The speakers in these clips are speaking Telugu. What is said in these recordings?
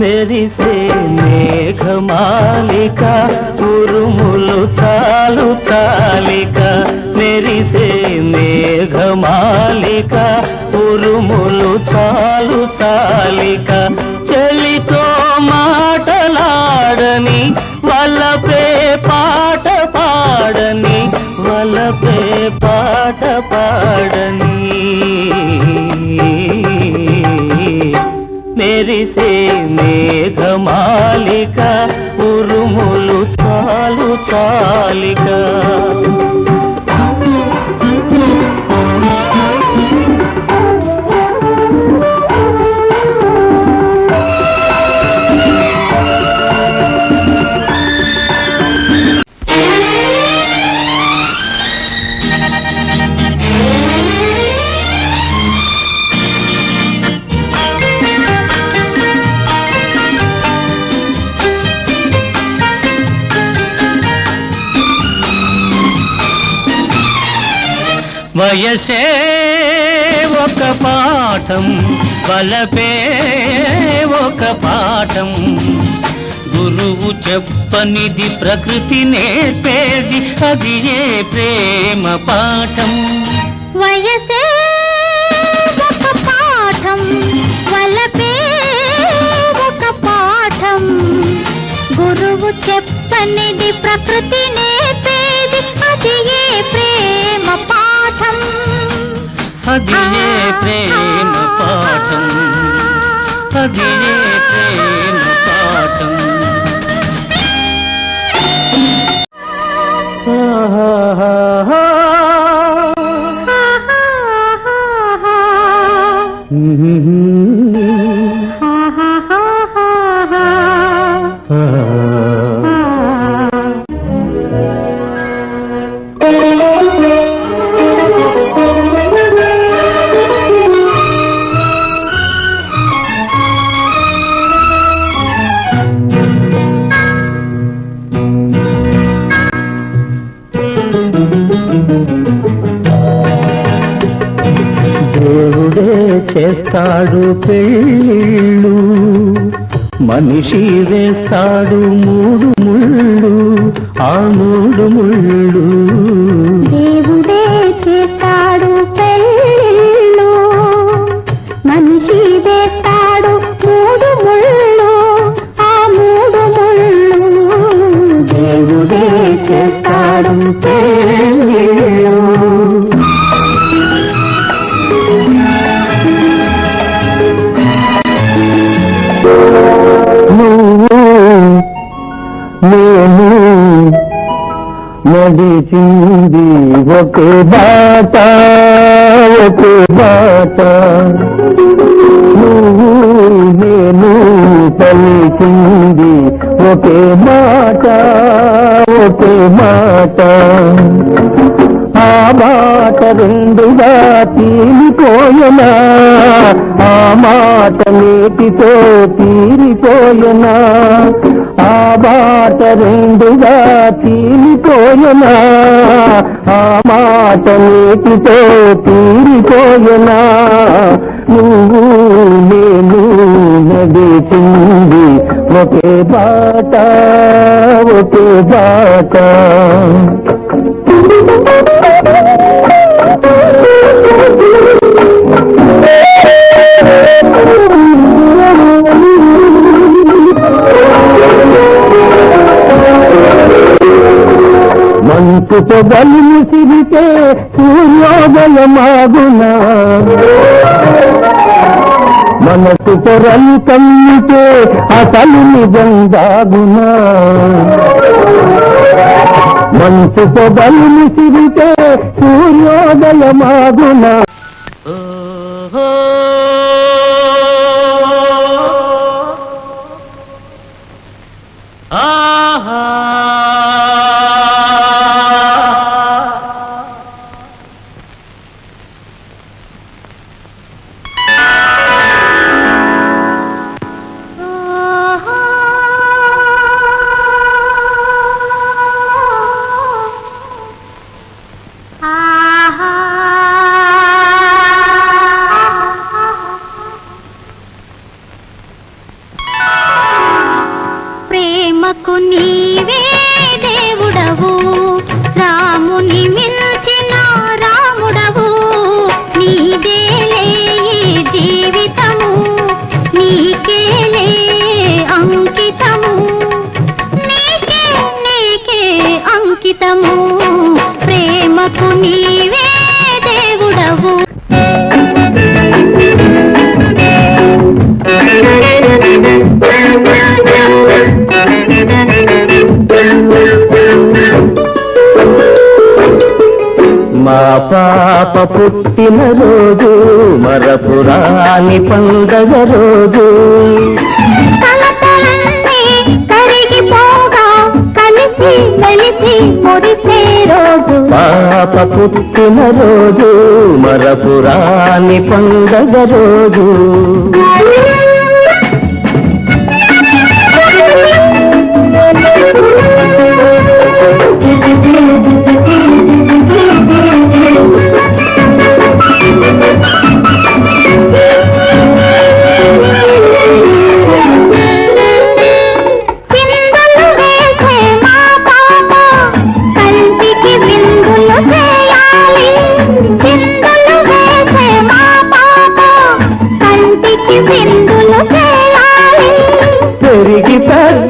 మెరిసే మేఘమాలిక ఉరుములు చాలు చాలిక మెరిసే మేఘమాలిక ఉరుములు చాలు చాలిక చలితో మాటలాడని వల్లపే పాట పాడని వల్లపే పాట పాడని మెరిసే మేఘమాలిక ఉరుములు చాలు చాలిక. వయసే ఒక పాఠం వలపే ఒక పాఠం. గురువు చెప్పనిది ప్రకృతి నేర్పేది అది ఏ ప్రేమ పాఠం? వయసే ఒక పాఠం వలపే ఒక పాఠం. గురువు చెప్పనిది ప్రకృతి నేర్పేది అది ఏ ప్రేమ పాఠం అది ఏ ప్రేమ పాఠం అది ఏ ప్రేమ పాఠం పెళ్ళిళ్ళు మనిషి వేస్తాడు మూడు ముళ్ళు ఆ మూడు ముళ్ళు. నడిచింది ఒకే బాట ఒకే బాట. నువ్వు నేను పలికింది ఒకే మాట ఒకే మాట ఆ మాట రెండుగా తీరిపోయనా ఆ మాట నీటితో తీరిపోయనా? ఆ బాట రెండుగా తీరిపోయనా ఆ మాట నీటితో తీరిపోయనా? నువ్వు నేను నడిచింది ఒకే బాట ఒకే బాట. మంచు పొగలు ముసిరితే సూర్యోదయమాగునా. మనసు పొరలు కమ్మితే అసలు నిజం దాగునా మంచు పొగలు ముసిరితే సూర్యోదయమాగునా. పాప పుట్టిన రోజు మరపురాని పండగ రోజు. పాప పుట్టిన రోజు మరపురాని పండగ రోజు.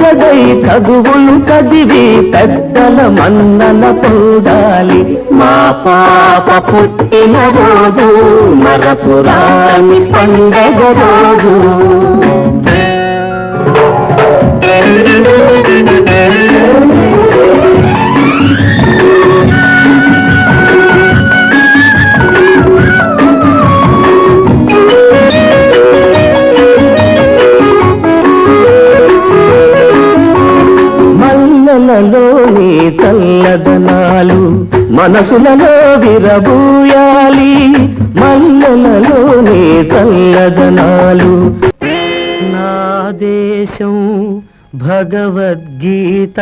పెద్దదై చదువులు చదివి పెద్దల మన్నన పొందాలి మా పాప పుట్టిన రోజు మరపురాని పండగ రోజు Thank you. మనసులలో విరబూయాలి మల్లలలోని చల్లదనాలు. నా దేశం భగవద్గీత.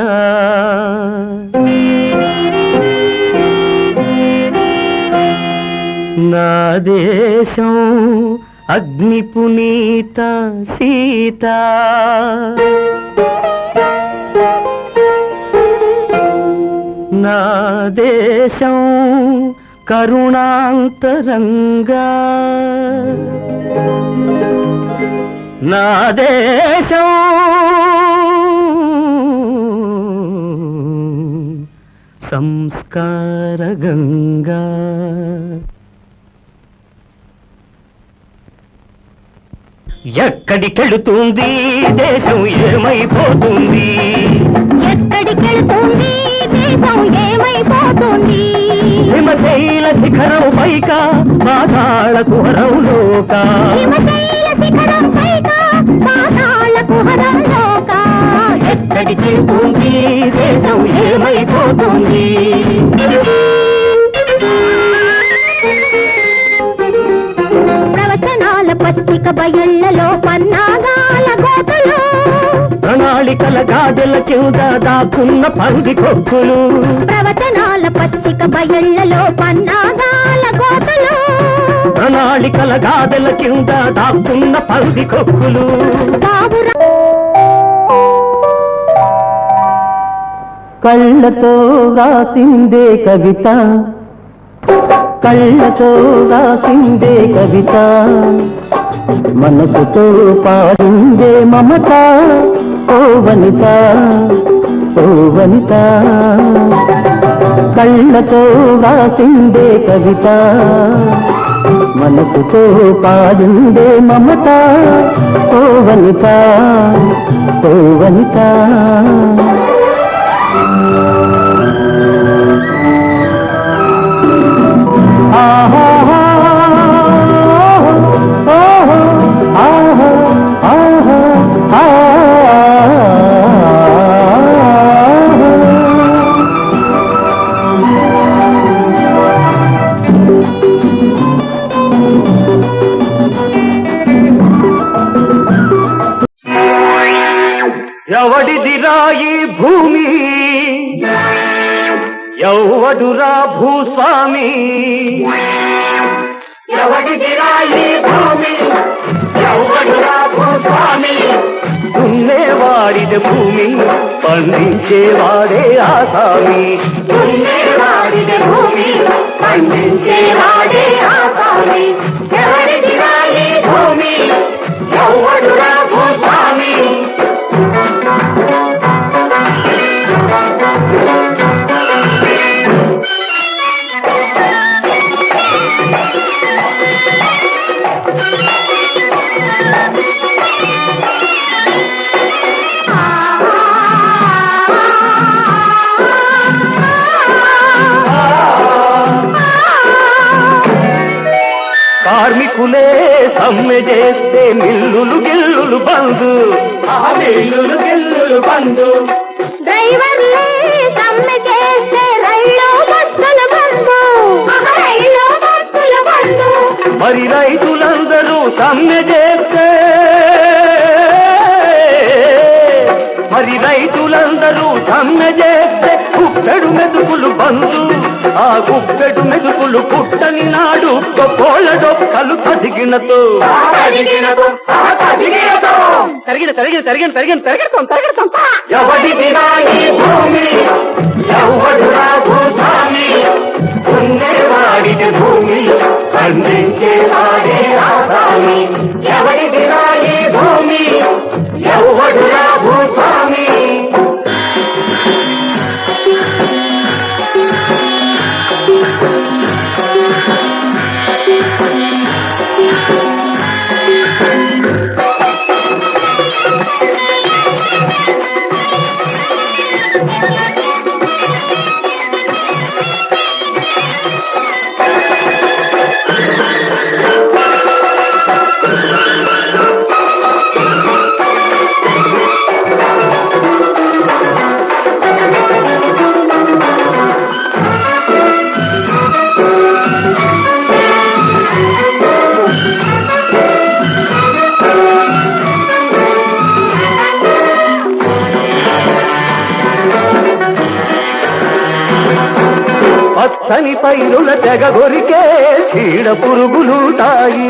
నా దేశం అగ్ని పునీత సీత. నా దేశం కరుణాంతరంగా. నా దేశం సంస్కార గంగా ఎక్కడికెళుతుంది దేశం ఏమైపోతుంది? ఎక్కడికెళ్తుంది? దేశం ఏమైపోతుంది? హిమశైల శిఖరం పైక పాతాళ కుహరంలోక హిమశైల శిఖరం పైగా పాతాళ కుహరంలోక ఎక్కడికి ఉంది దేశం ఏమైపోతుంది? ప్రవచనాల పత్రిక బయళ్ళలో పన్నాగాల గోతలు ప్రణాళికల గాదెల కింద దాక్కున్న పంది కొక్కులు ప్రవచనాల పత్రిక బయళ్ళలో పన్నాగాల గోతలు ప్రణాళికల గాదెల కింద దాక్కున్న పంది కొక్కులు కళ్ళతో రాసిందే కవిత. కళ్ళతో రాసిందే కవిత. మనసుతో పాడిందే మమత. ఓ వనిత ఓ వనిత కళ్ళతో రాసిందే కవిత మనసుతో పాడిందే మమత. ఓ వనిత ఓ వనిత. ఆహా! ఈ భూమి. ఎవడురా భూస్వామి? ఎవడిదిరా ఈ భూమి? ఎవడురా భూస్వామి? దున్నేవాడిది భూమి పండించేవాడే ఆసామి. దున్నేవాడిది భూమి పండించేవాడే ఆసామి. ఎవరిదిరా ఈ భూమి? ఎవడురా భూస్వామి? సమ్మె చేస్తే మిల్లులు గిల్లులు బంధు మిల్లులు గిల్లులు బంధు డ్రైవర్లే సమ్మె చేస్తే రైలు బస్సుల బంధు రైలు బస్సుల బంధు మరి రైతులందరూ సమ్మె చేస్తే మరి రైతులందరూ సమ్మె చేస్తే కుప్పెడు మెతుకులు బంధు ఆ కుప్పెడు మెతుకులు పుట్టని నాడు కోళ్ళ డొక్కలు తదిగినతో తరిగిన తరిగిన తరిగిన తరిగిన తరిగిన తరిగిన ఎవడి ఈ భూమి? ఉండేవాడిది భూమి భూమి? భూస్వామి? పైరుల తెగ గొరికే చీడ పురుగులుంటాయి.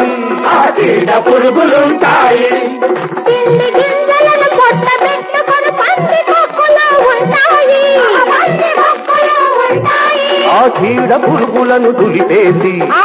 ఆ చీడ పురుగులుంటాయి. ఆ చీడ పురుగులను దులిపేసి ఆ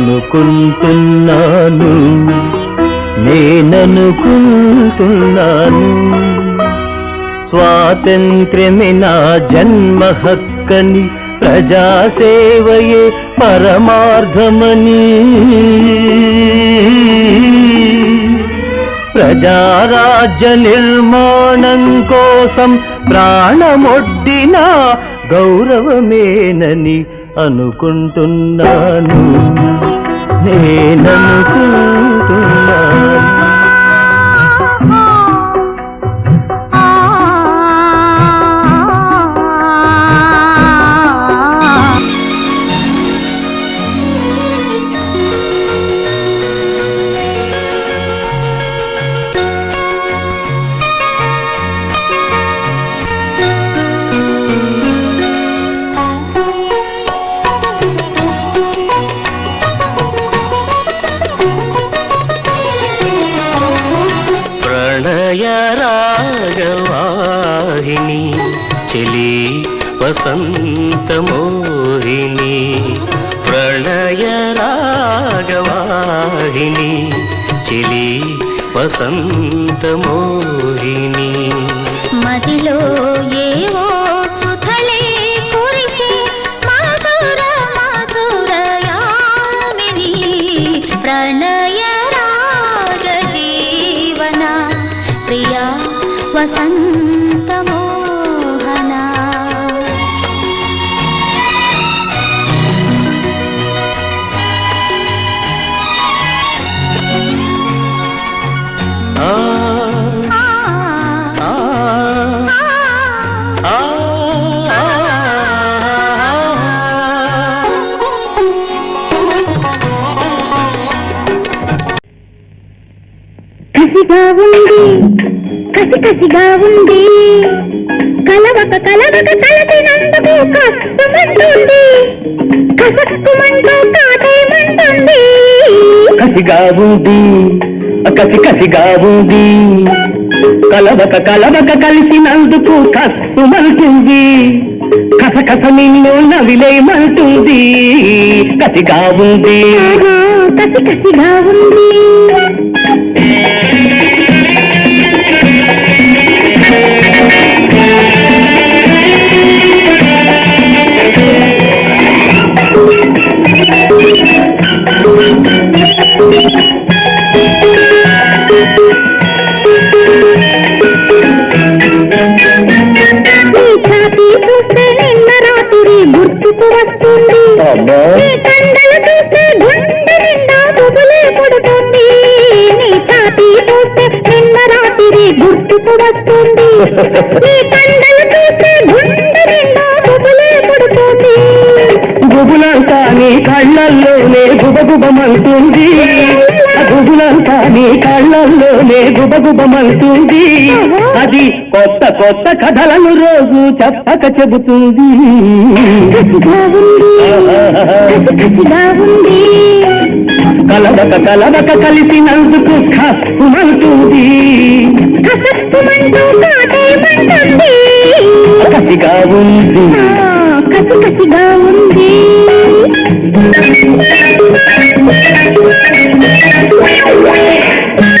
అనుకుంటున్నాను. నేననుకుంటున్నాను. స్వాతంత్ర్యమే నా జన్మ హక్కని ప్రజాసేవయే పరమార్థమని. ప్రజారాజ్య నిర్మాణం కోసం ప్రాణమొడ్డిన గౌరవమేనని అనుకుంటున్నాను. నేననుకుంటున్నాను వసంతమోహిని ప్రణయ రాగవాహిని చెలి వసంతమోహిని. మదిలో కసి కసిగా ఉంది. కలవక కలవక కలసినందుకు కష్టమంటుంది కసక్కుమంటూ కాటేమంటుంది కసిగా ఉంది. కసి కసిగా ఉంది. కలవక కలవక కలిసినందుకు కస కస నిన్ను నవిలేమంటుంది కసిగా ఉంది. కసి కసిగా ఉంది. వస్తుంది నీ కండలు చూస్తే గుండె నిండా బుబులే పుడుతుంది. గుబులంతా నీ కళ్ళల్లోనే గుబగుబమంటుంది. గుబులంతా నీ కళ్ళల్లోనే గుబగుబమంటుంది. అది కొత్త కొత్త కథలను రోజు చెప్పక చెబుతుంది. ఉంది. ఉంది కలవక కలవక కలిసినందుకు కప్పుమంటుంది కసిగా ఉంది. కసి కసిగా ఉంది. ఆనాటి